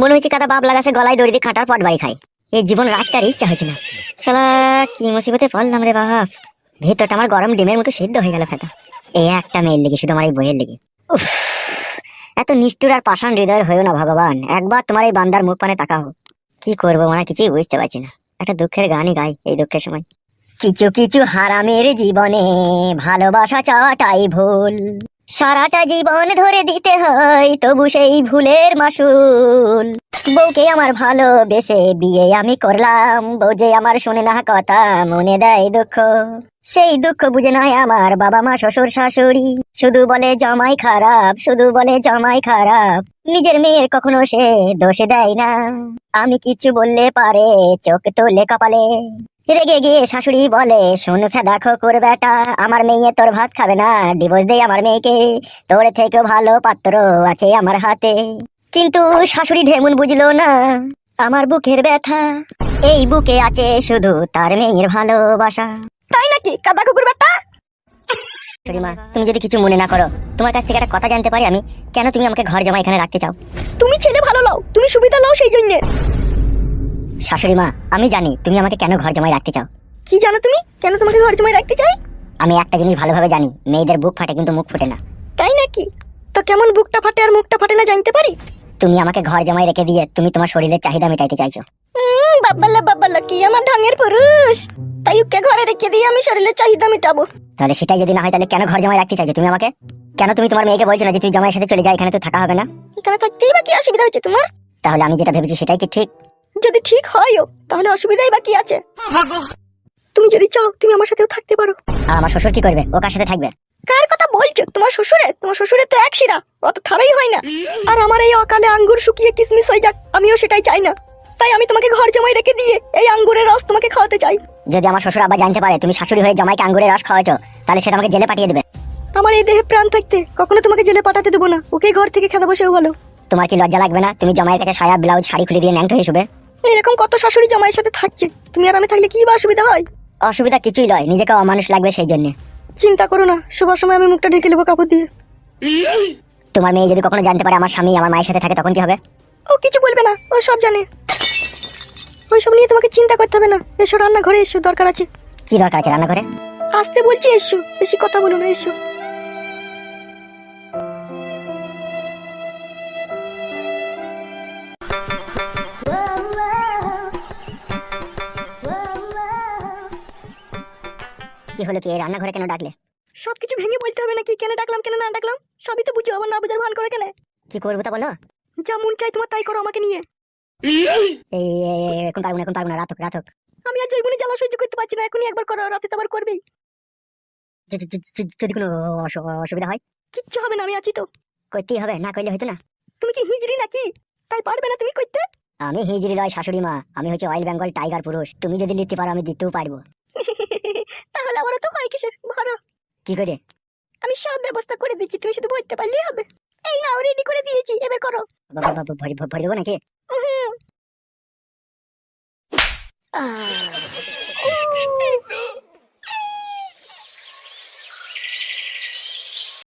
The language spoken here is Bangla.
মনে হচ্ছে কাদা বাপ লাগাছে গলায় দড়ি দিয়ে কাটার পট বাড়ি খাই এই জীবন রাখতে আর ইচ্ছা হচ্ছে না। শালা, কি মুসিবতে পড়লাম রে বাপ। ভেতরটা আমার গরম ডিমের মতো সিদ্ধ হয়ে গেল ফেতা এই একটা মেয়ের লেগে, শুধু আমার এই বইয়ের লেগে। উফ, এত নিষ্ঠুর আর পাষাণ হৃদয়ের হয়েও না ভগবান। একবার তোমার এই বান্দার মুখ পানে তাকাও। কি করব মানে কিছুই বুঝতে পারছি না। একটা দুঃখের গানই গাই এই দুঃখের সময়। কিছু কিছু হারামের জীবনে ভালোবাসা চাওয়াটাই ভুল। সারাটা জীবন ধরে দিতে হয়, তবু সেই ভুলের মাসুল। বউকে আমার ভালোবেসে বিয়ে আমি করলাম, বউ যে আমার শুনে না কথা, মনে দেয় দুঃখ। সেই দুঃখ বুঝে নয় আমার বাবা মা, শ্বশুর শাশুড়ি। শুধু বলে জমাই খারাপ, শুধু বলে জমাই খারাপ। নিজের মেয়ের কখনো সে দোষে দেয় না। আমি কিছু বললে পারে, চোখ তোলে কপালে। রেগে গিয়ে শাশুড়ি বলে শুন দেখো করে বেটা আমার মেয়ে তোর ভাত খাবে না। ডিভোর্স দে আমার মেয়েকে তোর থেকে ভালো পাত্র আছে আমার হাতে। কিন্তু শাশুড়ি ঢেমুন বুঝলো না আমার বুকের ব্যথা এই বুকে আছে শুধু তার মেয়ের ভালোবাসা। তাই নাকি? কাদা কুকুর বেটা? মা তুমি যদি কিছু মনে না করো তোমার কাছ থেকে একটা কথা জানতে পারি আমি। কেন তুমি আমাকে ঘর জমা এখানে রাখতে চাও? তুমি ছেলে ভালো লাও তুমি সুবিধা লাও সেই জন্য। শাশুড়ি মা আমি জানি তুমি আমাকে কেন ঘর জমায় রাখতে চাও। কি জানো তুমি? কেন তোমাকে ঘর জমায় রাখতে চাই? আমি একটা জিনিস ভালোভাবে জানি মেয়েদের বুক ফাটে কিন্তু মুখ ফুটে না। তাই নাকি? তো কেমন বুকটা ফাটে আর মুখটা ফাটে না জানতে পারি? তুমি আমাকে ঘর জমায় রেখে দিয়ে তুমি তোমার শরীরের চাহিদা মেটাইতে চাইছো। কি আমার ঢঙের পুরুষ। তাই ওকে ঘরে রেখে দিয়ে আমি শরীরের চাহিদা মেটাবো। তাহলে সেটাই যদি না হয় তাহলে কেন ঘর জমায় রাখতে চাইছো তুমি আমাকে? কেন তুমি তোমার মেয়েকে বলছো না যে তুই সাথে চলে যা এখানে তো থাকা হবে না? এখানে থাকতেই বা কি অসুবিধা হচ্ছে তোমার? তাহলে আমি যেটা ভেবেছি সেটাই কি ঠিক? যদি ঠিক হয়ও তাহলে অসুবিধাই বা কি আছে? তুমি যদি চাও তুমি আমার সাথেও থাকতে পারো। আর আমার শ্বশুর কি করবে? ও কার সাথে থাকবে? কার কথা বলছো? তোমার শ্বশুরে তোমার শ্বশুরের তো এক শিরা। অত থারাই হয় না। আর আমার এই অকালে আঙ্গুর শুকিয়ে কিসমিস হয়ে যাক আমিও সেটাই চাই না। তাই আমি তোমাকে ঘর জমাই রেখে দিয়ে এই আঙ্গুরের রস তোমাকে খাওয়াতে চাই। যদি আমার শ্বশুর আবার জানতে পারে তুমি শাশুড়ি হয়ে জমাইকে আঙ্গুরের রস খাওয়াছো তাহলে সেটা আমাকে জেলে পাঠিয়ে দেবে। আমার এই দেহে প্রাণ থাকতে কখনো তোমাকে জেলে পাঠাতে দেবো না। ওকে ঘর থেকে খেতে বসেও ভালো। তোমার কি লজ্জা লাগবে না? তুমি জমায়ের কাছে সায়া ব্লাউজ শাড়ি খুলে দিয়ে ন্যাংটো হয়ে শুবে এরকম কত শাশুড়ি জামাইয়ের সাথে থাকছে? তুমি আর আমি থাকলে কি বা অসুবিধা হয়? অসুবিধা কিছুই নয় নিজেকে অমানুষ লাগবে সেই জন্য। চিন্তা করো না শোবার সময় আমি মুখটা ঢেকে নেব কাপড় দিয়ে। তোমার মেয়ে যদি কখনো জানতে পারে আমার স্বামী আমার মায়ের সাথে থাকে তখন কি হবে? ও কিছু বলবে না ও সব জানে। ওইসব নিয়ে তোমাকে চিন্তা করতে হবে না। এসো রান্না ঘরে এসো দরকার আছে। কি দরকার আছে রান্না করে আসতে বলছি এসো। বেশি কথা বলো না এসো। কি হলো কি রান্নাঘরে কেন ডাকলে? সবকিছু ভেঙে বলতে হবে নাকি? কেন ডাকলাম কেন না ডাকলাম? সবই তো বুঝো আবার না বুঝার ভান করে কেন? কি করব তা বলো? যা মন চাই তোমার তাই করো আমাকে নিয়ে। এই এই, এই, এখন পারব না এখন পারব না রাত হোক রাত হোক। আমি আর জৈবনে জ্বালা সহ্য করতে পারছি না এখনই একবার করো রাতে তো আবার করবেই। যদি কোনো অসু- অসুবিধা হয়? কিচ্ছু হবে না আমি আছি তো। করতেই হবে না করলে হয়তো না। তুমি কি হিজড়ি নাকি? তাই পারবে না তুমি করতে আমি হিজড়ি লয় শাশুড়ি মা আমি হচ্ছে অয়েল বেঙ্গল টাইগার পুরুষ তুমি যদি লিখতে পারো আমি দিতেও পারব। তাহলে আমারও তো হয় কিসের? ভরো কি করে? আমি সব ব্যবস্থা করে দিচ্ছি তুমি শুধু বলতে পারলেই হবে। এই নাও রেডি করে দিয়েছি এবার করো। বাবা বাবা ভরি ভরি দেবো নাকি?